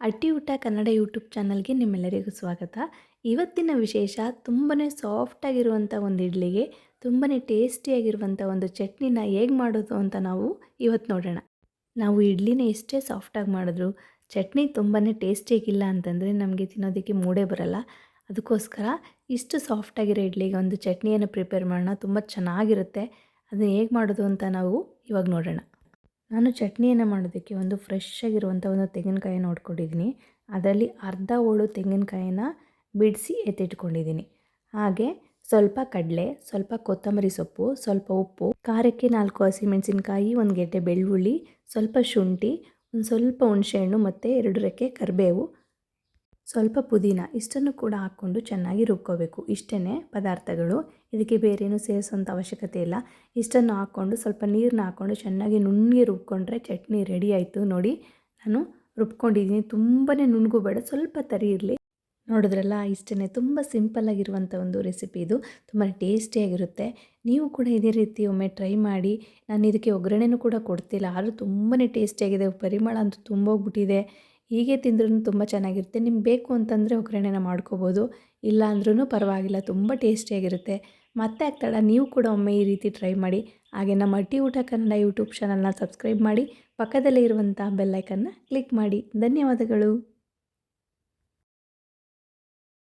ಅಟ್ಟಿ ಊಟ ಕನ್ನಡ ಯೂಟ್ಯೂಬ್ ಚಾನಲ್ಗೆ ನಿಮ್ಮೆಲ್ಲರಿಗೂ ಸ್ವಾಗತ. ಇವತ್ತಿನ ವಿಶೇಷ ತುಂಬಾ ಸಾಫ್ಟಾಗಿರುವಂಥ ಒಂದು ಇಡ್ಲಿಗೆ ತುಂಬಾ ಟೇಸ್ಟಿಯಾಗಿರುವಂಥ ಒಂದು ಚಟ್ನಿನ ಹೇಗೆ ಮಾಡೋದು ಅಂತ ನಾವು ಇವತ್ತು ನೋಡೋಣ. ನಾವು ಇಡ್ಲಿನ ಎಷ್ಟೇ ಸಾಫ್ಟಾಗಿ ಮಾಡಿದ್ರು, ಚಟ್ನಿ ತುಂಬಾ ಟೇಸ್ಟಿಯಾಗಿಲ್ಲ ಅಂತಂದರೆ ನಮಗೆ ತಿನ್ನೋದಕ್ಕೆ ಮೂಡೇ ಬರಲ್ಲ. ಅದಕ್ಕೋಸ್ಕರ ಇಷ್ಟು ಸಾಫ್ಟಾಗಿರೋ ಇಡ್ಲಿಗೆ ಒಂದು ಚಟ್ನಿಯನ್ನು ಪ್ರಿಪೇರ್ ಮಾಡೋಣ, ತುಂಬ ಚೆನ್ನಾಗಿರುತ್ತೆ. ಅದನ್ನು ಹೇಗೆ ಮಾಡೋದು ಅಂತ ನಾವು ಇವಾಗ ನೋಡೋಣ. ನಾನು ಚಟ್ನಿಯನ್ನು ಮಾಡೋದಕ್ಕೆ ಒಂದು ಫ್ರೆಶ್ ಆಗಿರುವಂಥ ಒಂದು ತೆಂಗಿನಕಾಯಿ ನೋಡ್ಕೊಂಡಿದ್ದೀನಿ. ಅದರಲ್ಲಿ ಅರ್ಧ ಹೋಳು ತೆಂಗಿನಕಾಯಿನ ಬಿಡಿಸಿ ಎತ್ತಿಟ್ಕೊಂಡಿದ್ದೀನಿ. ಹಾಗೆ ಸ್ವಲ್ಪ ಕಡಲೆ, ಸ್ವಲ್ಪ ಕೊತ್ತಂಬರಿ ಸೊಪ್ಪು, ಸ್ವಲ್ಪ ಉಪ್ಪು, ಖಾರಕ್ಕೆ ನಾಲ್ಕು ಹಸಿಮೆಣಸಿನಕಾಯಿ, ಒಂದು ಗೆಡ್ಡೆ ಬೆಳ್ಳುಳ್ಳಿ, ಸ್ವಲ್ಪ ಶುಂಠಿ, ಒಂದು ಸ್ವಲ್ಪ ಹುಣಸೆಹಣ್ಣು ಮತ್ತು ಎರಡು ರೆಕ್ಕೆ ಕರಿಬೇವು ಸ್ವಲ್ಪ ಪುದೀನ ಇಷ್ಟನ್ನು ಕೂಡ ಹಾಕ್ಕೊಂಡು ಚೆನ್ನಾಗಿ ರುಬ್ಕೋಬೇಕು. ಇಷ್ಟೇ ಪದಾರ್ಥಗಳು. ಇದಕ್ಕೆ ಬೇರೇನು ಸೇರಿಸುವಂಥ ಅವಶ್ಯಕತೆ ಇಲ್ಲ. ಇಷ್ಟನ್ನು ಹಾಕ್ಕೊಂಡು ಸ್ವಲ್ಪ ನೀರನ್ನ ಹಾಕ್ಕೊಂಡು ಚೆನ್ನಾಗಿ ನುಣ್ಣಗೆ ರುಬ್ಕೊಂಡ್ರೆ ಚಟ್ನಿ ರೆಡಿ ಆಯಿತು. ನೋಡಿ, ನಾನು ರುಬ್ಕೊಂಡಿದ್ದೀನಿ. ತುಂಬಾ ನುಣ್ಣಗೂ ಬೇಡ, ಸ್ವಲ್ಪ ತರಿ ಇರಲಿ. ನೋಡಿದ್ರಲ್ಲ ಇಷ್ಟೇ ತುಂಬ ಸಿಂಪಲ್ಲಾಗಿರುವಂಥ ಒಂದು ರೆಸಿಪಿ ಇದು. ತುಂಬ ಟೇಸ್ಟಿಯಾಗಿರುತ್ತೆ ನೀವು ಕೂಡ ಇದೇ ರೀತಿ ಒಮ್ಮೆ ಟ್ರೈ ಮಾಡಿ. ನಾನು ಇದಕ್ಕೆ ಒಗ್ಗರಣೆನೂ ಕೂಡ ಕೊಡ್ತಿಲ್ಲ. ಆದರೂ ತುಂಬಾ ಟೇಸ್ಟಿಯಾಗಿದೆ ಪರಿಮಳ ಅಂತೂ ತುಂಬೋಗ್ಬಿಟ್ಟಿದೆ ಹೀಗೆ ತಿಂದ್ರೂ ತುಂಬ ಚೆನ್ನಾಗಿರುತ್ತೆ. ನಿಮ್ಗೆ ಬೇಕು ಅಂತಂದರೆ ಒಗ್ಗರಣೆನ ಮಾಡ್ಕೋಬೋದು. ಇಲ್ಲ ಅಂದ್ರೂ ಪರವಾಗಿಲ್ಲ, ತುಂಬ ಟೇಸ್ಟಿಯಾಗಿರುತ್ತೆ. ಮತ್ತೆ ಆಗ್ತಾಳ, ನೀವು ಕೂಡ ಒಮ್ಮೆ ಈ ರೀತಿ ಟ್ರೈ ಮಾಡಿ. ಹಾಗೆ ನಮ್ಮ ಅಟ್ಟಿ ಊಟ ಕನ್ನಡ ಯೂಟ್ಯೂಬ್ ಚಾನಲ್ನ ಸಬ್ಸ್ಕ್ರೈಬ್ ಮಾಡಿ. ಪಕ್ಕದಲ್ಲೇ ಇರುವಂಥ ಬೆಲ್ಲೈಕನ್ನ ಕ್ಲಿಕ್ ಮಾಡಿ. ಧನ್ಯವಾದಗಳು.